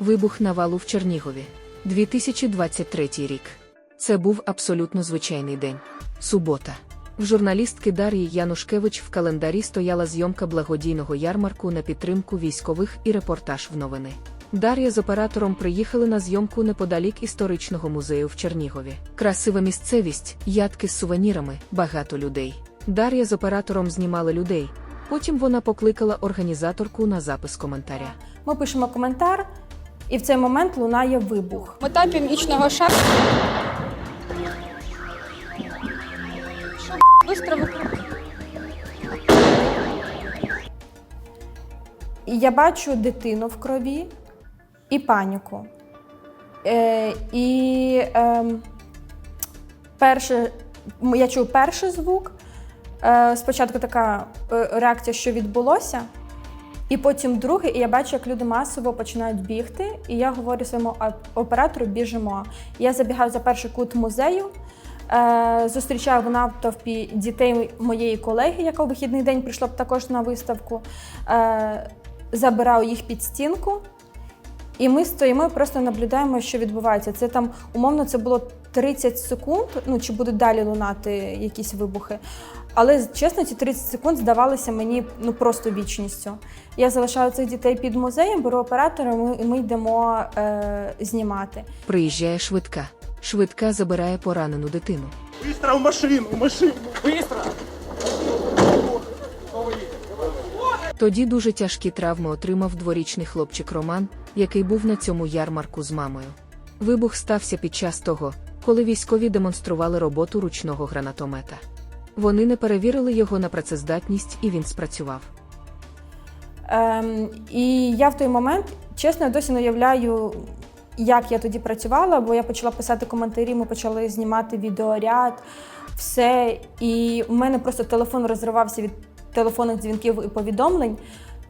Вибух навалу в Чернігові. 2023 рік. Це був абсолютно звичайний день. Субота. В журналістки Дар'ї Янушкевич в календарі стояла зйомка благодійного ярмарку на підтримку військових і репортаж в новини. Дар'я з оператором приїхали на зйомку неподалік історичного музею в Чернігові. Красива місцевість, ядки з сувенірами, багато людей. Дар'я з оператором знімали людей. Потім вона покликала організаторку на запис коментаря. Ми пишемо коментар, і в цей момент лунає вибух. Мета північного викрути? І я бачу дитину в крові і паніку. Е, і е, перше, я чую перший звук. Е, спочатку така е, реакція, що відбулося, і потім другий, і я бачу, як люди масово починають бігти. І я говорю своєму оператору біжимо. Я забігаю за перший кут музею. Е, зустрічаю в натовпі дітей моєї колеги, яка у вихідний день прийшла б також на виставку. Е, забираю їх під стінку, і ми стоїмо і просто наблюдаємо, що відбувається. Це там умовно це було 30 секунд. Ну чи будуть далі лунати якісь вибухи. Але чесно, ці 30 секунд здавалися мені ну просто вічністю. Я залишаю цих дітей під музеєм, беру оператора, ми, ми йдемо е, знімати. Приїжджає швидка. Швидка забирає поранену дитину. Быстро в машину, в машину, быстро! Тоді дуже тяжкі травми отримав дворічний хлопчик Роман, який був на цьому ярмарку з мамою. Вибух стався під час того, коли військові демонстрували роботу ручного гранатомета. Вони не перевірили його на працездатність і він спрацював. Ем, і я в той момент, чесно, досі не уявляю, як я тоді працювала, бо я почала писати коментарі, ми почали знімати відеоряд, все. І у мене просто телефон розривався від телефонних дзвінків і повідомлень.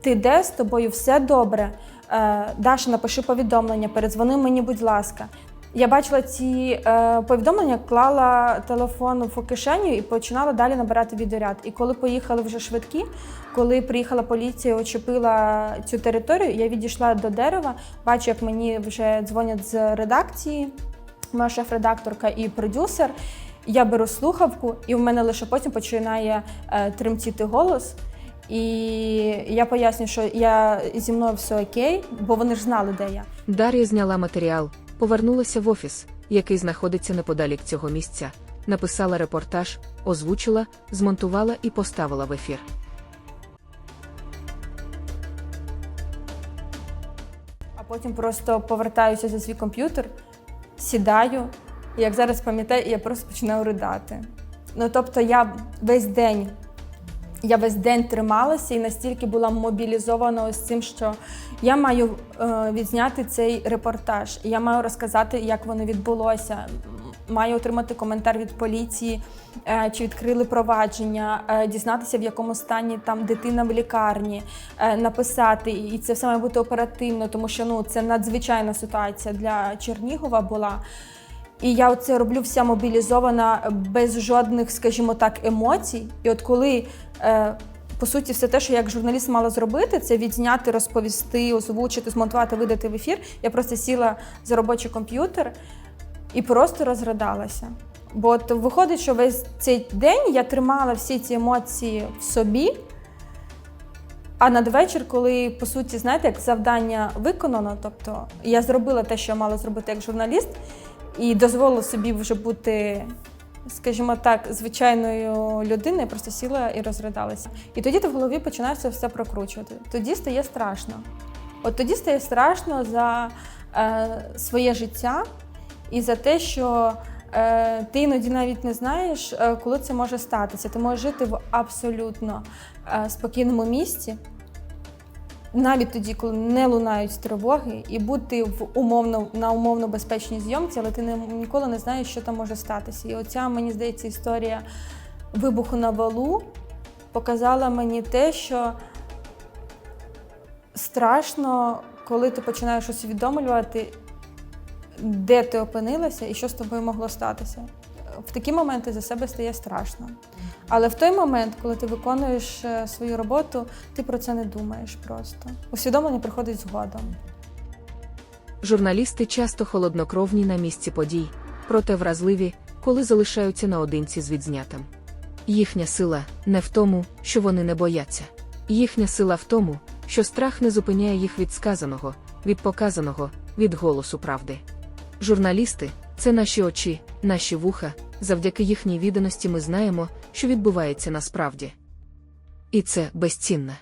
Ти де з тобою все добре? Е, Даша, напиши повідомлення, передзвони мені, будь ласка. Я бачила ці е, повідомлення, клала телефон в кишеню і починала далі набирати відеоряд. І коли поїхали вже швидкі, коли приїхала поліція, очепила цю територію, я відійшла до дерева, бачу, як мені вже дзвонять з редакції, моя шеф-редакторка і продюсер. Я беру слухавку, і в мене лише потім починає е, тремтіти голос. І я поясню, що я зі мною все окей, бо вони ж знали, де я. Дар'я зняла матеріал, повернулася в офіс, який знаходиться неподалік цього місця, написала репортаж, озвучила, змонтувала і поставила в ефір. А потім просто повертаюся за свій комп'ютер, сідаю, і як зараз пам'ятаю, я просто починаю ридати. Ну тобто я весь день. Я весь день трималася і настільки була мобілізована ось цим, що я маю е, відзняти цей репортаж. Я маю розказати, як воно відбулося. Маю отримати коментар від поліції, е, чи відкрили провадження, е, дізнатися, в якому стані там дитина в лікарні, написати. І це все має бути оперативно, тому що ну це надзвичайна ситуація для Чернігова була. І я це роблю вся мобілізована без жодних, скажімо так, емоцій. І от коли е, по суті все те, що я як журналіст мала зробити, це відзняти, розповісти, озвучити, змонтувати, видати в ефір. Я просто сіла за робочий комп'ютер і просто розридалася. Бо от виходить, що весь цей день я тримала всі ці емоції в собі. А надвечір, коли по суті, знаєте, як завдання виконано, тобто я зробила те, що я мала зробити як журналіст, і дозволила собі вже бути, скажімо так, звичайною людиною, просто сіла і розридалася. І тоді ти в голові починаєш все прокручувати. Тоді стає страшно. От тоді стає страшно за е, своє життя і за те, що е, ти іноді навіть не знаєш, е, коли це може статися. Ти можеш жити в абсолютно е, спокійному місці, навіть тоді, коли не лунають тривоги, і бути в умовно на умовно безпечній зйомці, але ти не, ніколи не знаєш, що там може статися. І оця, мені здається, історія вибуху на валу показала мені те, що страшно, коли ти починаєш усвідомлювати, де ти опинилася і що з тобою могло статися. В такі моменти за себе стає страшно. Але в той момент, коли ти виконуєш е, свою роботу, ти про це не думаєш просто. Усвідомлення приходить згодом. Журналісти часто холоднокровні на місці подій, проте вразливі, коли залишаються наодинці з відзнятим. Їхня сила не в тому, що вони не бояться. Їхня сила в тому, що страх не зупиняє їх від сказаного, від показаного, від голосу правди. Журналісти це наші очі, наші вуха, завдяки їхній відданості ми знаємо, що відбувається насправді. І це безцінне.